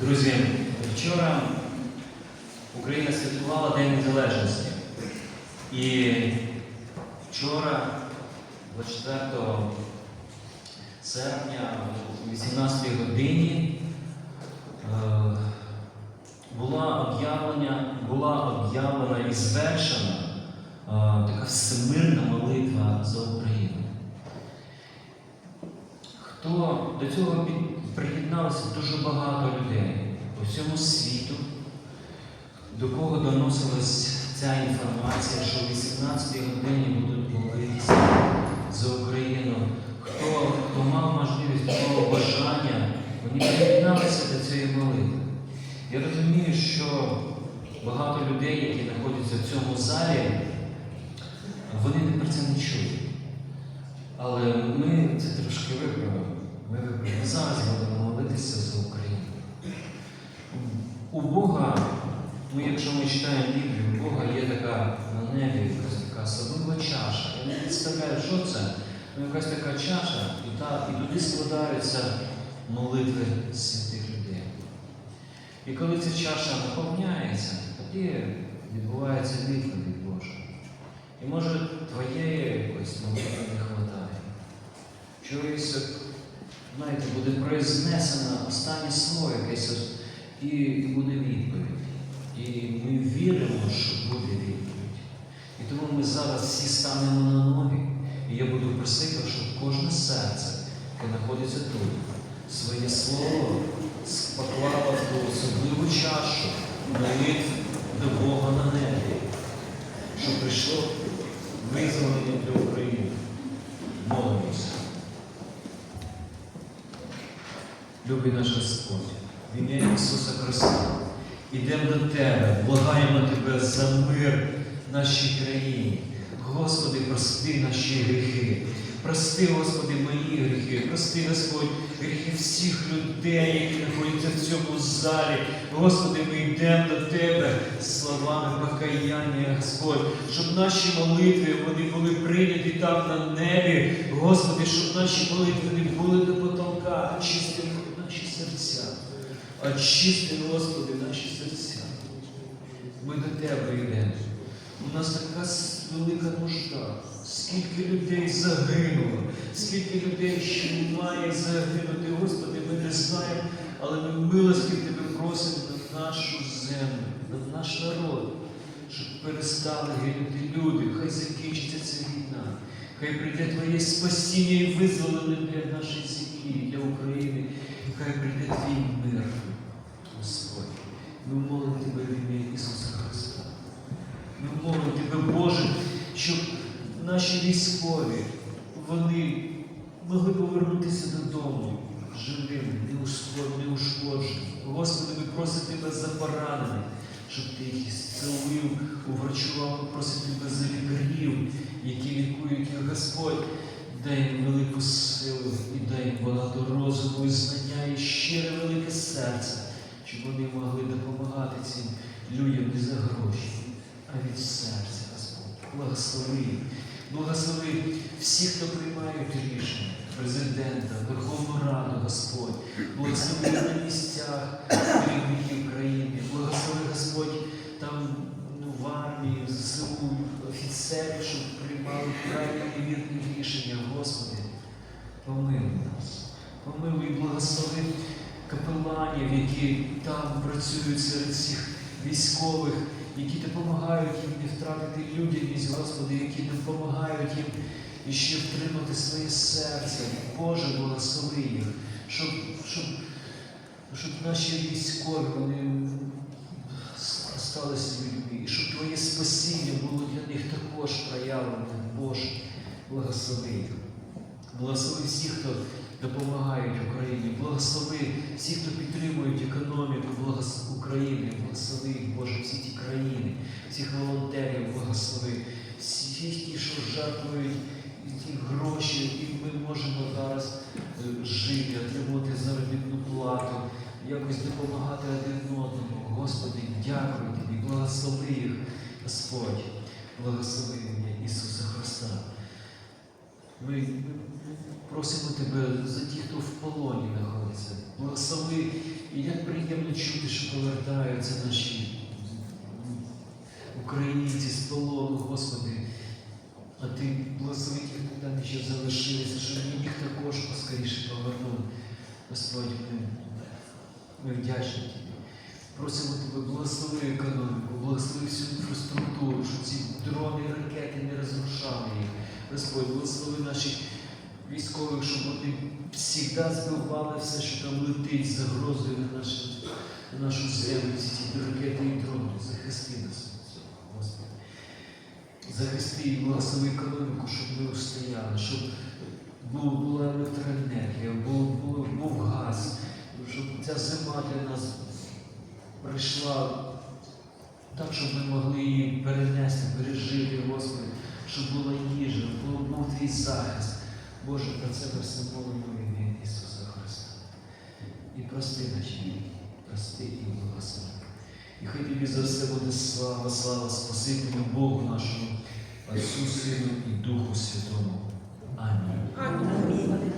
Друзі, вчора Україна святкувала День Незалежності. І вчора, 24 серпня, о 18 годині, е, була об'явлена, була об'явлена і звершена е, така всемирна молитва за Україну. Хто до цього під- приєдналося дуже багато людей по всьому світу, до кого доносилась ця інформація, що о 18 годині будуть молитися за Україну. Хто, хто мав можливість такого бажання, вони приєдналися до цієї молитви. Я розумію, що багато людей, які знаходяться в цьому залі, вони про це не чують. Але ми це трошки виправимо. Ми Зараз будемо молитися за Україну. У Бога, ну якщо ми читаємо Біблію, у Бога є така на небі якась така особлива чаша. Я не представляю, що це. Ну, якась така чаша, і, та, і туди складаються молитви святих людей. І коли ця чаша наповняється, тоді відбувається відповідь Божа. І може произнесено останнє слово якесь і, буде відповідь. І ми віримо, що буде відповідь. І тому ми зараз всі станемо на ноги. І я буду просити, щоб кожне серце, яке знаходиться тут, своє слово поклало в ту особливу чашу молитв до Бога на небі, щоб прийшло визволення для України. Молимося. Любий наш Господь, в ім'я Ісуса Христа, ідемо до Тебе, благаємо Тебе за мир в нашій країні. Господи, прости наші гріхи. Прости, Господи, мої гріхи, прости, Господь, гріхи всіх людей, які знаходяться в цьому залі. Господи, ми йдемо до Тебе з словами покаяння, Господь, щоб наші молитви вони були прийняті там на небі. Господи, щоб наші молитви не були до потолка, очисти наші серця. Очисти, Господи, наші серця. Ми до Тебе йдемо. У нас така велика нужда. Скільки людей загинуло, скільки людей ще має загинути, Господи, ми не знаємо, але ми милості Тебе просимо на нашу землю, на наш народ, щоб перестали гинути люди, хай закінчиться ця війна, хай прийде Твоє спасіння і визволення для нашої землі, для України, хай прийде Твій мир. Ми молимо Тебе в ім'я Ісуса Христа. Ми молимо Тебе, Боже, щоб наші військові, вони могли повернутися додому живими, неушкод- неушкодженими. Господи, ми просимо Тебе за поранених, щоб Ти їх зцілив, уврачував, просимо Тебе за лікарів, які лікують їх, Господь. Дай їм велику силу і дай їм багато розуму і знання і щире велике серце, щоб вони могли допомагати цим людям не за гроші, а від серця, Господь. Благослови. Благослови всіх, хто приймають рішення, президента, Верховну Раду, Господь. Благослови на місцях керівників країни. Благослови, Господь, там ну, в армії, в ЗСУ, офіцерів, щоб приймали правильні вірні рішення, Господи. Помилуй нас. Помилуй і благослови капеланів, які там працюють серед цих військових, які допомагають їм не втратити людяність, Господи, які допомагають їм і втримати своє серце. Боже, благослови їх, щоб, щоб, щоб наші військові вони сталися людьми, і щоб Твоє спасіння було для них також проявлене, Боже, благослови їх. Благослови всіх, хто допомагають Україні, благослови всіх, хто підтримують економіку України, благослови Боже, всі ті країни, всіх волонтерів, благослови, всіх ті, що жертвують ті гроші, які ми можемо зараз е, жити, отримувати заробітну плату, якось допомагати один одному. Господи, дякую Тобі, благослови їх, Господь, благослови ім'я Ісуса Христа. Ми просимо Тебе за ті, хто в полоні знаходиться. Благослови І як приємно чути, що повертаються наші українці з полону, Господи. А ти благослови тих, хто там ще залишилися, щоб їх також поскоріше повернув. Господь, ми, ми вдячні Тобі. Просимо Тебе, благослови економіку, благослови всю інфраструктуру, щоб ці дрони і ракети не розрушали їх. Господь, благослови наших військових, щоб вони завжди збивали все, що там летить загрозою на, нашу, на нашу землю, всі ці ракети і дрони. Захисти нас Господи. Захисти і благослови економіку, щоб ми устояли, щоб була електроенергія, був, був, був газ, щоб ця зима для нас прийшла так, щоб ми могли її перенести, пережити, Господи, щоб була їжа, був, був твій захист. Боже, про це все молимо ім'я Ісуса Христа. І прости наші прости і благослови. І хай тобі за все буде слава, слава Спасителю Богу нашому, Отцю, Сину і Духу Святому. Амінь.